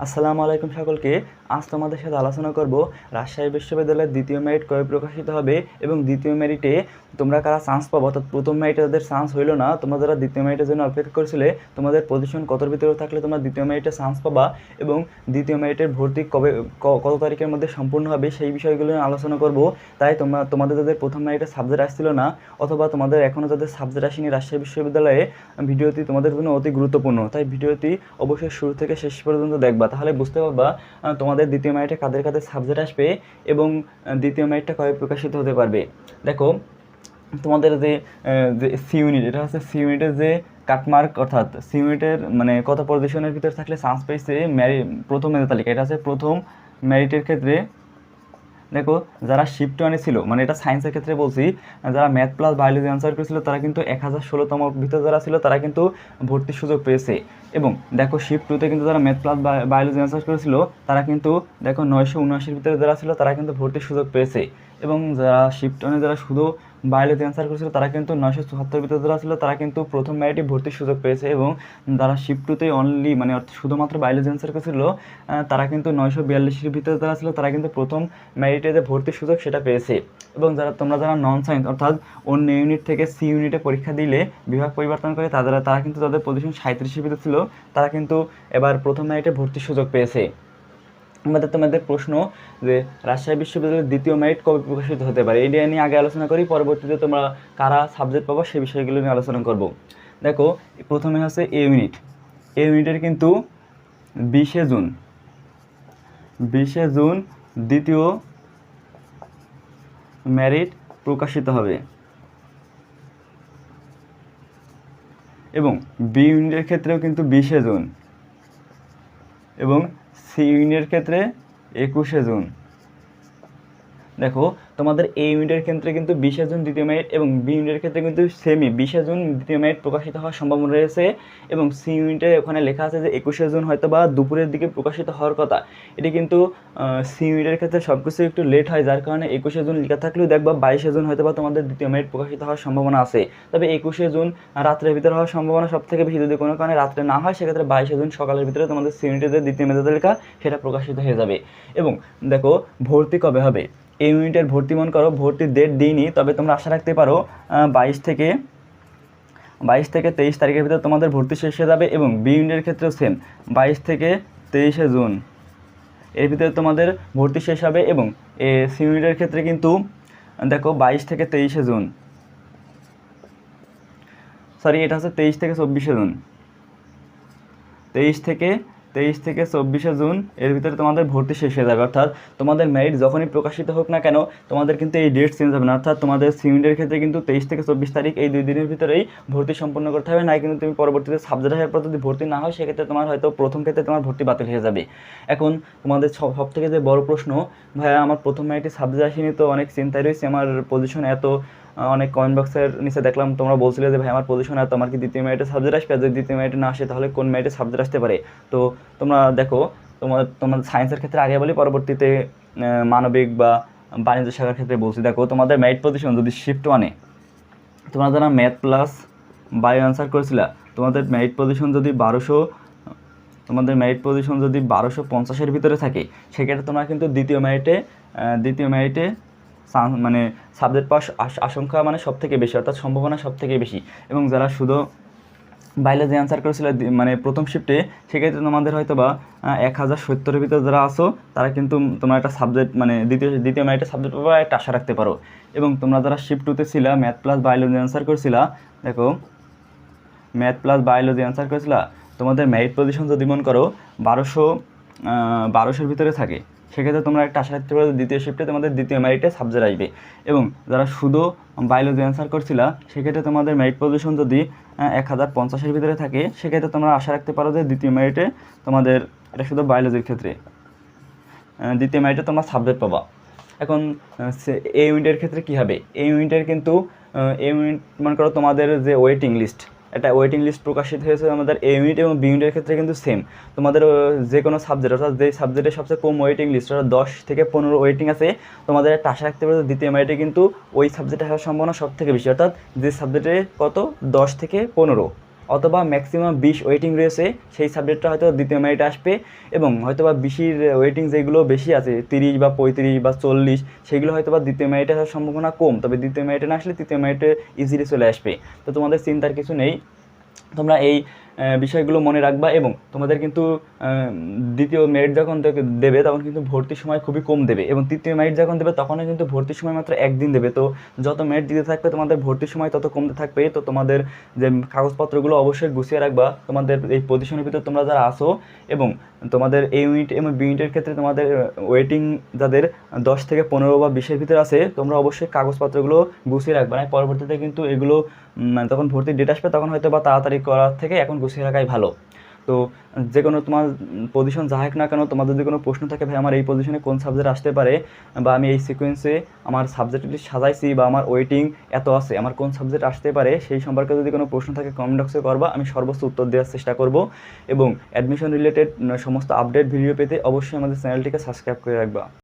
আসসালামু আলাইকুম সকলকে। আজ তোমাদের সাথে আলোচনা করব রাজশাহী বিশ্ববিদ্যালয়ের দ্বিতীয় মেরিট কবে প্রকাশিত হবে এবং দ্বিতীয় মেরিটে তোমরা কারা চান্স পাবো? অর্থাৎ প্রথম মেরিটে তাদের চান্স হইল না, তোমরা যারা দ্বিতীয় মেরিটের জন্য অপেক্ষা করছিলে, তোমাদের পজিশন কতর ভিতরে থাকলে তোমরা দ্বিতীয় মেরিটে চান্স পাবা এবং দ্বিতীয় মেরিটের ভর্তি কবে কত তারিখের মধ্যে সম্পূর্ণ হবে সেই বিষয়গুলো নিয়ে আলোচনা করব। তাই তোমরা, তোমাদের যাদের প্রথম মেরিটে সাবজেক্ট আসছিল না, অথবা তোমাদের এখনও যাদের সাবজেক্ট আসেনি রাজশাহী বিশ্ববিদ্যালয়ে, ভিডিওটি তোমাদের জন্য অতি গুরুত্বপূর্ণ। তাই ভিডিওটি অবশ্যই শুরু থেকে শেষ পর্যন্ত দেখবা, তাহলে বুঝতে পারবা তোমাদের দ্বিতীয় মেরিটে কাদের কাদের সাবজেক্ট আসবে এবং দ্বিতীয় মেরিটটা কবে প্রকাশিত হতে পারবে। দেখো তোমাদের যে সি ইউনিট এটা হচ্ছে সি ইউনিটের যে কাটমার্ক, অর্থাৎ সি ইউনিটের মানে কত পজিশনের ভিতরে থাকলে চান্স পেয়েছে ম্যারি প্রথম তালিকা, এটা হচ্ছে প্রথম মেরিটের ক্ষেত্রে। দেখো, যারা শিফট ওয়ানে ছিল মানে এটা সায়েন্সের ক্ষেত্রে বলছি, যারা ম্যাথ প্লাস বায়োলজি অ্যান্সার করেছিল, তারা কিন্তু এক হাজার ষোলোতম ভিতরে যারা ছিল, তারা কিন্তু ভর্তির সুযোগ পেয়েছে। এবং দেখো শিফট টুতে কিন্তু যারা ম্যাথ প্লাস বায়োলজি অ্যান্সার করেছিল, তারা কিন্তু দেখো, নয়শো উনআশির ভিতরে যারা ছিল, তারা কিন্তু ভর্তির সুযোগ পেয়েছে। এবং যারা শিফট ওয়ানে যারা শুধু বায়োলজি অ্যান্সার করেছিল, তারা কিন্তু নয়শো চুয়াত্তর ভিতরে যারা ছিল, তারা কিন্তু প্রথম মেরিটে ভর্তির সুযোগ পেয়েছে এবং যারা শিফট টুতে অনলি মানে শুধুমাত্র বায়োলজি অ্যান্সার করেছিল তারা কিন্তু নয়শো বিয়াল্লিশের ভিতরে যারা ছিল, তারা কিন্তু প্রথম মেরিটে যে ভর্তির সুযোগ সেটা পেয়েছে। এবং যারা তোমরা যারা নন সায়েন্স অর্থাৎ অন্য ইউনিট থেকে সি ইউনিটে পরীক্ষা দিলে, বিভাগ পরিবর্তন করে তাদের, তারা কিন্তু তাদের পজিশন সাঁত্রিশের ভিতরে ছিল, তারা কিন্তু এবার প্রথম মেরিটে ভর্তির সুযোগ পেয়েছে। আমাদের তোমাদের প্রশ্ন যে রাজশাহী বিশ্ববিদ্যালয়ের দ্বিতীয় মেরিট কবে প্রকাশিত হতে পারে? এই নিয়ে আগে আলোচনা করি, পরবর্তীতে তোমরা কারা সাবজেক্ট পাবো সেই বিষয়গুলো নিয়ে আলোচনা করব। দেখো, প্রথমে হচ্ছে এ ইউনিট এ ইউনিটের কিন্তু বিশে জুন। বিশে জুন দ্বিতীয় মেরিট প্রকাশিত হবে। এবং বি ইউনিটের ক্ষেত্রেও কিন্তু বিশে জুন। এবং সি ইউনিটের ক্ষেত্রে একুশে জুন। দেখো, তোমাদের এ ইউনিটের ক্ষেত্রে কিন্তু বিশে জুন দ্বিতীয় মেরিট এবং বি ইউনিটের ক্ষেত্রে কিন্তু সেমই বিশে জুন দ্বিতীয় মেরিট প্রকাশিত হওয়ার সম্ভাবনা রয়েছে এবং সি ইউনিটে ওখানে লেখা আছে যে একুশে জুন হয়তো বা দুপুরের দিকে প্রকাশিত হওয়ার কথা। এটি কিন্তু সি ইউনিটের ক্ষেত্রে সব কিছু একটু লেট হয়, যার কারণে একুশে জুন লেখা থাকলেও দেখবা বাইশে জুন হয়তো বা তোমাদের দ্বিতীয় মেরিট প্রকাশিত হওয়ার সম্ভাবনা আছে। তবে একুশে জুন রাত্রের ভিতরে হওয়ার সম্ভাবনা সব থেকে বেশি। যদি কোনো কারণে রাত্রে না হয়, সেক্ষেত্রে বাইশে জুন সকালের ভিতরে তোমাদের সি ইউনিটের দ্বিতীয় মেধা তালিকা, সেটা প্রকাশিত হয়ে যাবে। এবং দেখো, ভর্তি কবে হবে? এই ইউনিটের ভর্তি মন করো ভর্তির ডেট দিইনি, তবে তোমরা আশা রাখতে পারো বাইশ থেকে বাইশ থেকে তেইশ তারিখের ভিতরে তোমাদের ভর্তি শেষ হয়ে যাবে এবং বি ইউনিটের ক্ষেত্রেও সেম বাইশ থেকে তেইশে জুন। এর ভিতরে তোমাদের ভর্তি শেষ হবে এবং এ সি ইউনিটের ক্ষেত্রে কিন্তু, দেখো বাইশ থেকে তেইশে জুন। সরি এটা হচ্ছে তেইশ থেকে চব্বিশে জুন। তেইশ থেকে তেইশ থেকে চব্বিশে জুন, এর ভিতরে তোমাদের ভর্তি শেষ হয়ে যাবে। অর্থাৎ তোমাদের মেরিট যখনই প্রকাশিত হোক না কেন, তোমাদের কিন্তু এই ডেট চেঞ্জ হবে না। অর্থাৎ তোমাদের সিউনিটের ক্ষেত্রে কিন্তু তেইশ থেকে চব্বিশ তারিখ এই দুই দিনের ভিতরেই ভর্তি সম্পন্ন করতে হবে। না কিন্তু তুমি পরবর্তীতে সাবজেক্ট হওয়ার পর যদি ভর্তি না হয়, সেক্ষেত্রে তোমার হয়তো প্রথম ক্ষেত্রে তোমার ভর্তি বাতিল হয়ে যাবে। এখন তোমাদের সব থেকে যে বড় প্রশ্ন, ভাইয়া, আমার প্রথম মেরিটে সাবজেক্ট আসেনি, তো অনেক চিন্তায় রয়েছে। আমার পজিশন এত অনেক কমেন্ট বক্সের নিচে দেখলাম, তোমরা বলছিলে যে, ভাই, আমার পজিশন আর তোমার কি দ্বিতীয় মেরিটে সাবজেক্ট আসবে? যদি দ্বিতীয় মেরিটে না আসে, তাহলে কোন মেরিটে সাবজেক্ট আসতে পারে? তো তোমরা দেখো, তোমার তোমার সায়েন্সের ক্ষেত্রে আগে বলি, পরবর্তীতে মানবিক বা বাণিজ্য শাখার ক্ষেত্রে বলছি। দেখো, তোমাদের মেরিট পজিশন যদি শিফট ওয়ানে তোমরা যারা ম্যাথ প্লাস বায়ো অ্যান্সার করেছিলা? তোমাদের মেরিট পজিশন যদি বারোশো, তোমাদের মেরিট পজিশন যদি বারোশো পঞ্চাশের ভিতরে থাকে, সেক্ষেত্রে তোমরা কিন্তু দ্বিতীয় মেরিটে দ্বিতীয় চান- মানে সাবজেক্ট পাওয়ার আশঙ্কা মানে সব থেকে বেশি, অর্থাৎ সম্ভাবনা সব থেকে বেশি। এবং যারা শুধু যে অ্যান্সার করেছিল মানে প্রথম শিফটে সেক্ষেত্রে তোমাদের হয়তো বা এক হাজার সত্তরের ভিতরে যারা আসো তারা কিন্তু তোমার একটা সাবজেক্ট মানে দ্বিতীয় দ্বিতীয় মেরিটে সাবজেক্ট পাবা একটা আশা রাখতে পারো। এবং তোমরা যারা শিফট টুতে ছিলা ম্যাথ প্লাস বায়োলজি অ্যান্সার করেছিলা, দেখো ম্যাথ প্লাস বায়োলজি অ্যান্সার করেছিলা, তোমাদের মেরিট পজিশন যদি মন করো, বারোশো বারোশোর ভিতরে থাকে। সেক্ষেত্রে তোমরা একটা আশা রাখতে পারো দ্বিতীয় শিফটে তোমাদের দ্বিতীয় মেরিটে সাবজেক্ট আসবে। এবং যারা শুধু বায়োলজি অ্যান্সার করছিলা, সেক্ষেত্রে তোমাদের মেরিট পজিশন যদি এক হাজার পঞ্চাশের ভিতরে থাকে, সেক্ষেত্রে তোমরা আশা রাখতে পারো যে দ্বিতীয় মেরিটে তোমাদের এটা শুধু বায়োলজির ক্ষেত্রে। দ্বিতীয় মেরিটে তোমরা সাবজেক্ট পাবা। এখন এ ইউনিটের ক্ষেত্রে কী হবে? এই ইউনিটের কিন্তু এ ইউনিট মনে করো তোমাদের যে ওয়েটিং লিস্ট একটা ওয়েটিং লিস্ট প্রকাশিত হয়েছে আমাদের এ ইউনিট এবং বি ইউনিটের ক্ষেত্রে কিন্তু সেম তোমাদের যে কোনো সাবজেক্ট অর্থাৎ যে সাবজেক্টের সবচেয়ে কম ওয়েটিং লিস্ট অর্থাৎ দশ থেকে পনেরো ওয়েটিং আছে, তোমাদের একটা আশা রাখতে পারো দ্বিতীয় মেরিটে কিন্তু ওই সাবজেক্টে আসার সম্ভাবনা সব থেকে বেশি। অর্থাৎ যে সাবজেক্টে কত? দশ থেকে পনেরো। অথবা ম্যাক্সিমাম বিশ ওয়েটিং রয়েছে, সেই সাবজেক্টটা হয়তো দ্বিতীয় মেরিটে আসবে এবং হয়তো বা বিশির ওয়েটিং যেগুলো বেশি আছে, তিরিশ বা পঁয়ত্রিশ বা চল্লিশ, সেগুলো হয়তো বা দ্বিতীয় মেরিটে আসার সম্ভাবনা কম। তবে দ্বিতীয় মেরিটে না আসলে তৃতীয় মেরিটে ইজিলি চলে আসবে। তো তোমাদের চিন্তার কিছু নেই। তোমরা এই বিষয়গুলো মনে রাখবা এবং তোমাদের কিন্তু দ্বিতীয় মেরিট যখন দেবে তখন কিন্তু ভর্তির সময় খুবই কম দেবে এবং তৃতীয় মেরিট যখন দেবে তখনও কিন্তু ভর্তির সময় মাত্র একদিন দেবে। তো যত মেরিট দিতে থাকবে তোমাদের ভর্তির সময় তত কমতে থাকবে। তো তোমাদের যে কাগজপত্রগুলো অবশ্যই গুছিয়ে রাখবা। তোমাদের এই পজিশনের ভিতর তোমরা যারা আসো এবং তোমাদের এই ইউনিট এবং বি ইউনিটের ক্ষেত্রে তোমাদের ওয়েটিং যাদের দশ থেকে পনেরো বা বিশের ভিতরে আছে, তোমরা অবশ্যই কাগজপত্রগুলো গুছিয়ে রাখবা। পরবর্তীতে কিন্তু এগুলো মানে তখন ভর্তির ডেট আসবে, তখন হয়তো বা তাড়াতাড়ি করার থেকে এখন গুছিয়ে রাখাই ভালো। তো যে কোনো তোমার পজিশন যা হোক না কেন, তোমাদের যদি কোনো প্রশ্ন থাকে, ভাই, আমার এই পজিশনে কোন সাবজেক্ট আসতে পারে, বা আমি এই সিকোয়েন্সে আমার সাবজেক্টটি সাজাইছি, বা আমার ওয়েটিং এত আছে, আমার কোন সাবজেক্ট আসতে পারে, সেই সম্পর্কে যদি কোনো প্রশ্ন থাকে কমেন্ট বক্সে করবা, আমি সর্বোচ্চ উত্তর দেওয়ার চেষ্টা করব। এবং অ্যাডমিশন রিলেটেড সমস্ত আপডেট ভিডিও পেতে অবশ্যই আমাদের চ্যানেলটিকে সাবস্ক্রাইব করে রাখবা।